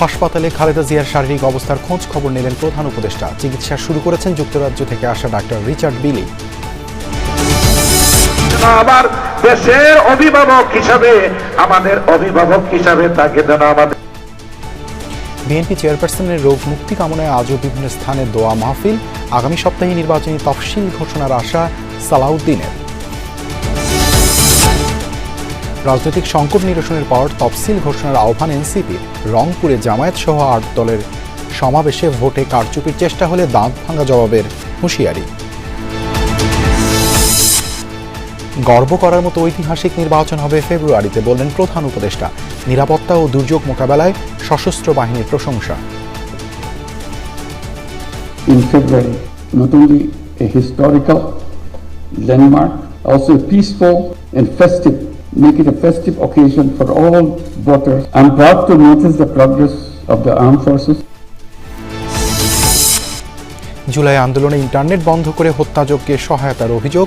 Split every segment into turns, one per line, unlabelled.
হাসপাতালে খালেদা জিয়ার শারীরিক অবস্থার খোঁজ খবর নিলেন প্রধান উপদেষ্টা। চিকিৎসা শুরু করেছেন যুক্তরাজ্য থেকে আসা ডাক্তার রিচার্ড বিলি।
আবার দেশের অভিভাবক হিসাবে আমাদের অভিভাবক হিসাবে তাকে যেন আমাদের
বিএনপি চেয়ারপারসনের রোগ মুক্তি কামনায় আজও বিভিন্ন স্থানে দোয়া মাহফিল। আগামী সপ্তাহে নির্বাচনী তফসিল ঘোষণার আশা সালাউদ্দিনের। রাজনৈতিক সংকট নিরসনের পর তফসিল ঘোষণার আহ্বান এনসিপির রংপুরে জামায়াত সহ আট দলের সমাবেশে ভোটে কারচুপির চেষ্টা হলে দাঁত ভাঙা জবাবের হুঁশিয়ারি। গর্ব করার মতো ঐতিহাসিক নির্বাচন হবে ফেব্রুয়ারিতে বললেন প্রধান উপদেষ্টা। নিরাপত্তা ও দুর্যোগ মোকাবেলায় সশস্ত্র বাহিনীর প্রশংসা।
In February, not only a historical make it a festive occasion for all voters. I'm proud to notice the progress of the armed forces.
July আন্দোলনে ইন্টারনেট বন্ধ করে হত্যাযজ্ঞে সহায়তার অভিযোগ,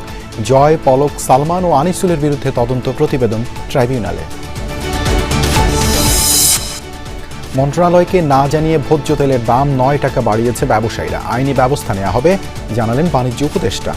জয়, পলক, সালমান ও আনিসুলের বিরুদ্ধে তদন্ত প্রতিবেদন ট্রাইব্যুনালে। মন্ত্রণালয়কে না জানিয়ে ভোজ্য তেলের দাম নয় টাকা বাড়িয়েছে ব্যবসায়ীরা। আইনি ব্যবস্থা নেওয়া হবে, জানালেন বাণিজ্য উপদেষ্টা।